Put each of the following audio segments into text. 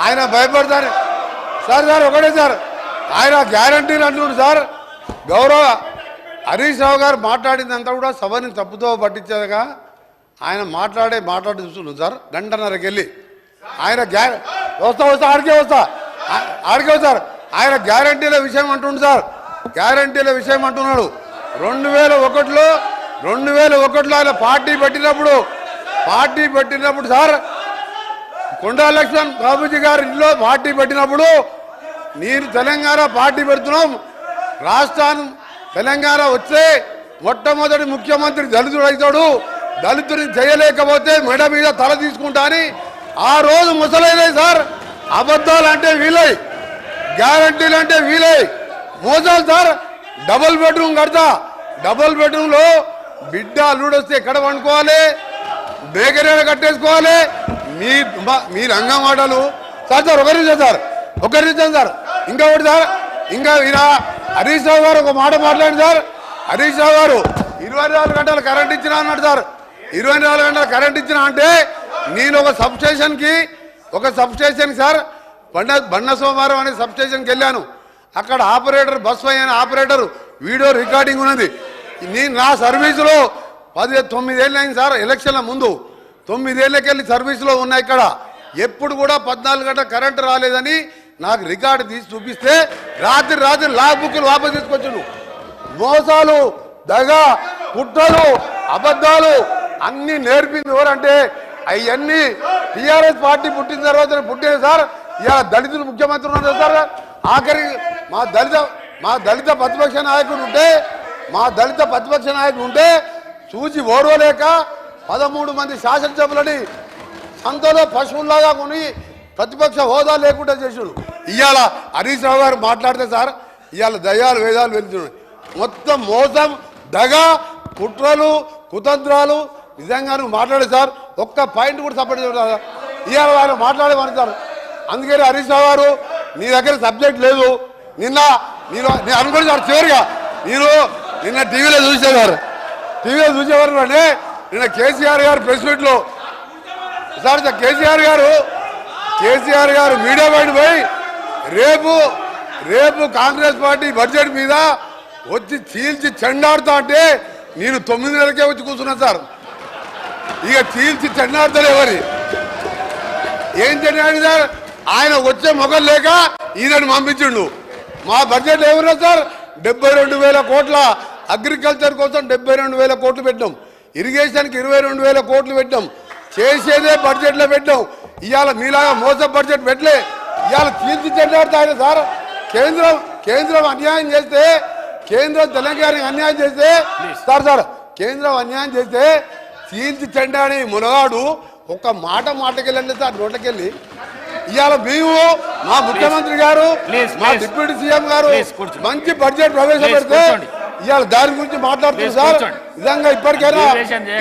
ఆయన భయపడతారు. Sir sir ఒకటే సార్. ఆయన గ్యారంటీలు అంటున్నాడు సార్. గౌరవ హరీష్ రావు గారు మాట్లాడిందంతా కూడా సభని తప్పుతో పట్టించేదిగా. ఆయన మాట్లాడే మాట్లాడి చూస్తున్నాం సార్. గంటన్నరకి వెళ్ళి. ఆయన గ్యార వస్తా వస్తా ఆడికే వస్తా. ఆడికే వస్తారు ఆయన గ్యారంటీల విషయం అంటుండు సార్. గ్యారంటీల విషయం అంటున్నాడు. రెండు వేల ఒకటిలో రెండు వేల ఒకటిలో ఆయన పార్టీ పెట్టినప్పుడు పార్టీ పెట్టినప్పుడు సార్ కొండా లక్ష్మణ్ బాబుజీ గారి ఇంట్లో పార్టీ పెట్టినప్పుడు నేను తెలంగాణ పార్టీ పెడుతున్నాం. రాష్ట్రాన్ని తెలంగాణ వస్తే మొట్టమొదటి ముఖ్యమంత్రి దళితుడు అవుతాడు. దళితుడిని చేయలేకపోతే మెడ మీద తల తీసుకుంటా అని ఆ రోజు ముసలైన సార్ అబద్ధాలు అంటే వీలై గ్యారంటీలు అంటే వీలై. మోసాలు సార్ డబుల్ బెడ్రూమ్ కడతా. డబుల్ బెడ్రూమ్లో బిడ్డ అల్లుడు వస్తే ఎక్కడ పండుకోవాలి? బేకరీ కట్టేసుకోవాలి? మీ మీ రంగం ఆటలు. సార్ సార్ ఒకరి సార్ ఒకరి సార్ ఇంకా ఒకటి సార్ ఇంకా ఇలా హరీష్ రావు గారు ఒక మాట మాట్లాడండి సార్. హరీష్ రావు గారు ఇరవై నాలుగు గంటలు కరెంట్ ఇచ్చినా అన్నాడు సార్. ఇరవై నాలుగు గంటలు కరెంట్ ఇచ్చినా అంటే నేను ఒక సబ్ స్టేషన్కి ఒక సబ్స్టేషన్ సార్ బండ బండ సోమవారం అనే సబ్ స్టేషన్కి వెళ్ళాను. అక్కడ ఆపరేటర్ బస్ అయిన ఆపరేటర్ వీడియో రికార్డింగ్ ఉన్నది. నేను నా సర్వీసులో పది తొమ్మిదేళ్ళు అయింది సార్ ఎలక్షన్ల ముందు. తొమ్మిదేళ్ళకెళ్ళి సర్వీసులో ఉన్నా ఇక్కడ. ఎప్పుడు కూడా పద్నాలుగు గంటల కరెంటు రాలేదని నాకు రికార్డు తీసి చూపిస్తే రాత్రి రాత్రి లా బుక్లు వాపసు తీసుకొచ్చాను మోసాలు దగ పుట్టలు అబద్ధాలు అన్ని నేర్పింది ఎవరంటే అవన్నీ టిఆర్ఎస్ పార్టీ పుట్టిన తర్వాత పుట్టిన సార్ ఇలా దళితులు ముఖ్యమంత్రి ఉన్నారు సార్. ఆఖరి మా దళిత మా దళిత ప్రతిపక్ష నాయకుడు ఉంటే మా దళిత ప్రతిపక్ష నాయకుడు ఉంటే చూసి ఓడవలేక పదమూడు మంది శాసనసభలని సంతలో పశువుల్లాగా కొని ప్రతిపక్ష హోదా లేకుండా చేసాడు. ఇవాళ హరీష్ రావు గారు మాట్లాడితే సార్ ఇవాళ దయాలు వేదాలు వెళ్తున్నాయి మొత్తం మోసం దగ కుట్రలు కుతంత్రాలు. నిజంగా నువ్వు మాట్లాడే సార్ ఒక్క పాయింట్ కూడా సపోర్ట్ చేస్తారు ఇవాళ ఆయన మాట్లాడేవారు సార్. అందుకని హరీష్ రావు గారు నీ దగ్గర సబ్జెక్ట్ లేదు. నిన్న నేను నేను అనుకుని సార్ చివరిగా. నేను నిన్న టీవీలో చూసేవారు. టీవీలో చూసేవారు అంటే నిన్న కేసీఆర్ గారు ప్రెస్ మీట్లో సార్ సార్ కేసీఆర్ గారు కేసీఆర్ గారు మీడియా బయట పోయి రేపు రేపు కాంగ్రెస్ పార్టీ బడ్జెట్ మీద వచ్చి చీల్చి చెండాడుతా అంటే నేను తొమ్మిది నెలలకే వచ్చి కూర్చున్నా సార్. ఇక చీల్చి చెండాడుతాడు ఎవరి? ఏం చెండాడు సార్? ఆయన వచ్చే మొగలు లేక ఈయనని పంపించిండు. మా బడ్జెట్ ఏమన్నా సార్? డెబ్బై రెండు వేల కోట్ల అగ్రికల్చర్ కోసం డెబ్బై రెండు వేల కోట్లు పెట్టాం ఇరిగేషన్కి ఇరవై రెండు వేల కోట్లు పెట్టాం చేసేదే బడ్జెట్లో పెట్టాం ఇవాళ మీలాగా మోస బడ్జెట్ పెట్టలే. ఇవాళ తీర్చి చెడ్డాడుతా ఆయన సార్. కేంద్రం కేంద్రం అన్యాయం చేస్తే కేంద్రం తెలంగాణకి అన్యాయం చేస్తే సార్ సార్ కేంద్రం అన్యాయం చేస్తే చీల్చి చెండాని మునగాడు ఒక్క మాట మాటకెళ్ళండి సార్ నోట్లకెళ్ళి ఇవాళ మేము మా ముఖ్యమంత్రి గారు మా. డిప్యూటీ సీఎం గారు. మంచి బడ్జెట్ ప్రవేశపెడితే. ఇవాళ దాని గురించి Please, సార్. నిజంగా ఇప్పటికైనా.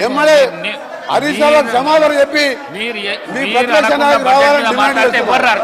ఎమ్మెల్యే హరీష్ రావు సమాధానం చెప్పి మీ ప్రతిపక్ష రావాలని డిమాండ్ మాట్లాడితే చేస్తున్నాం. ఎవరు రారు.